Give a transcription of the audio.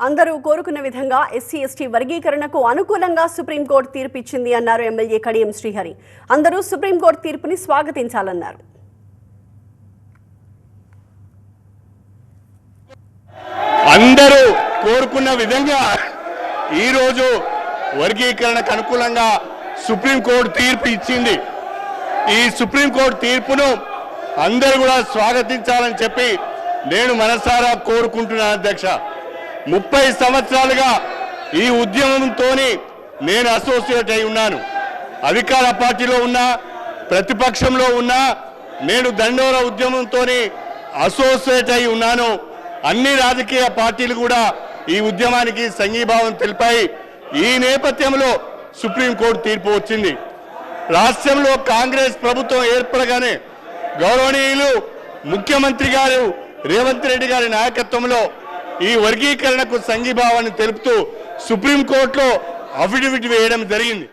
అందరూ కోరుకున్న విధంగా ఎస్సీ ఎస్టీ వర్గీకరణకు అనుకూలంగా సుప్రీంకోర్టు తీర్పు ఇచ్చింది అన్నారు ఎమ్మెల్యే కడియం శ్రీహరి. అందరూ సుప్రీంకోర్టు తీర్పుని స్వాగతించాలన్నారు. అందరూ కోరుకున్న విధంగా ఈరోజు వర్గీకరణకు అనుకూలంగా సుప్రీంకోర్టు తీర్పు ఇచ్చింది. ఈ సుప్రీంకోర్టు తీర్పును అందరూ కూడా స్వాగతించాలని చెప్పి నేను మనసారా కోరుకుంటున్నాను అధ్యక్ష. ముప్పై సంవత్సరాలుగా ఈ ఉద్యమంతో నేను అసోసియేట్ అయి ఉన్నాను. అధికార పార్టీలో ఉన్నా ప్రతిపక్షంలో ఉన్నా నేను దండోర ఉద్యమంతో అసోసియేట్ అయి ఉన్నాను. అన్ని రాజకీయ పార్టీలు కూడా ఈ ఉద్యమానికి సంఘీభావం తెలిపాయి. ఈ నేపథ్యంలో సుప్రీంకోర్టు తీర్పు వచ్చింది. రాష్ట్రంలో కాంగ్రెస్ ప్రభుత్వం ఏర్పడగానే గౌరవనీయులు ముఖ్యమంత్రి గారు రేవంత్ రెడ్డి గారి నాయకత్వంలో ఈ వర్గీకరణకు సంఘీభావాన్ని తెలుపుతూ సుప్రీంకోర్టులో అఫిడవిట్ వేయడం జరిగింది.